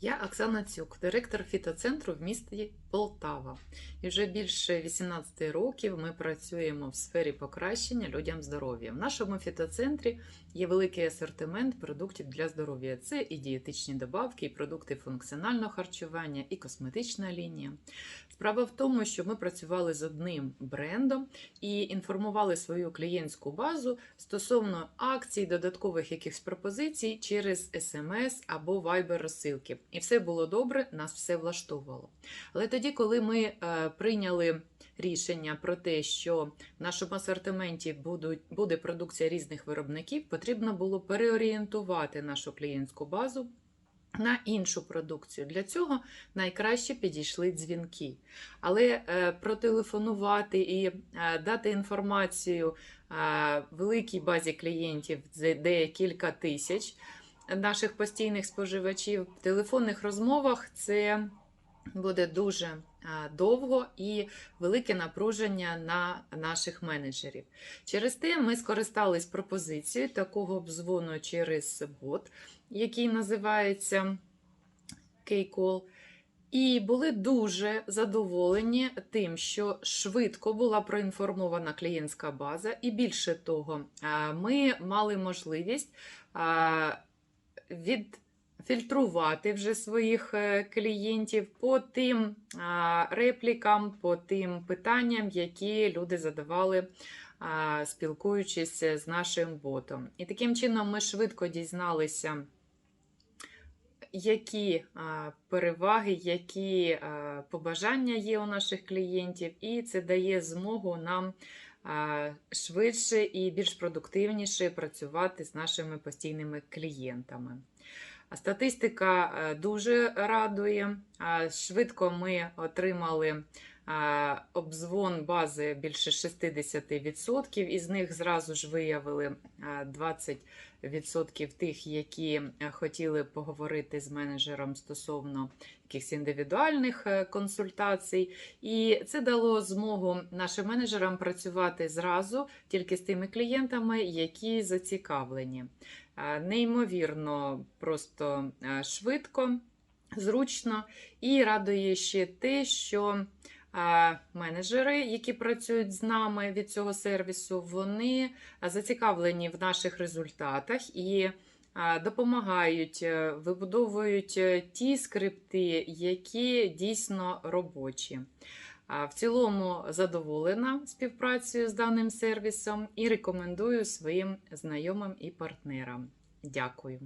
Я Оксана Цюк, директор фітоцентру в місті Полтава. І вже більше 18 років ми працюємо в сфері покращення людям здоров'я. В нашому фітоцентрі є великий асортимент продуктів для здоров'я. Це і дієтичні добавки, і продукти функціонального харчування, і косметична лінія. Справа в тому, що ми працювали з одним брендом і інформували свою клієнтську базу стосовно акцій, додаткових якихось пропозицій через смс або Viber розсилки. І все було добре, нас все влаштовувало. Але тоді, коли ми е, прийняли рішення про те, що в нашому асортименті будуть, буде продукція різних виробників, потрібно було переорієнтувати нашу клієнтську базу. На іншу продукцію. Для цього найкраще підійшли дзвінки. Але е, протелефонувати і е, дати інформацію великій базі клієнтів, де кілька тисяч наших постійних споживачів, в телефонних розмовах це буде дуже довго і велике напруження на наших менеджерів. Через те ми скористались пропозицією такого обзвону через бот, який називається Кейкол. І були дуже задоволені тим, що швидко була проінформована клієнтська база, і більше того, ми мали можливість відфільтрувати вже своїх е, клієнтів по тим реплікам, по тим питанням, які люди задавали, спілкуючись з нашим ботом. І таким чином ми швидко дізналися. Які переваги, які побажання є у наших клієнтів, і це дає змогу нам швидше і більш продуктивніше працювати з нашими постійними клієнтами. Статистика е, дуже радує. Швидко ми отримали обзвон бази більше 60%, із них зразу ж виявили 20% тих, які е, хотіли поговорити з менеджером стосовно якихось індивідуальних е, консультацій. І це дало змогу нашим менеджерам працювати зразу тільки з тими клієнтами, які зацікавлені. Неймовірно, просто е, швидко, зручно і радує ще те, що менеджери, які працюють з нами від цього сервісу, вони зацікавлені в наших результатах і допомагають, е, вибудовують е, ті скрипти, які дійсно робочі. В цілому задоволена співпрацею з даним сервісом і рекомендую своїм знайомим і партнерам. Дякую.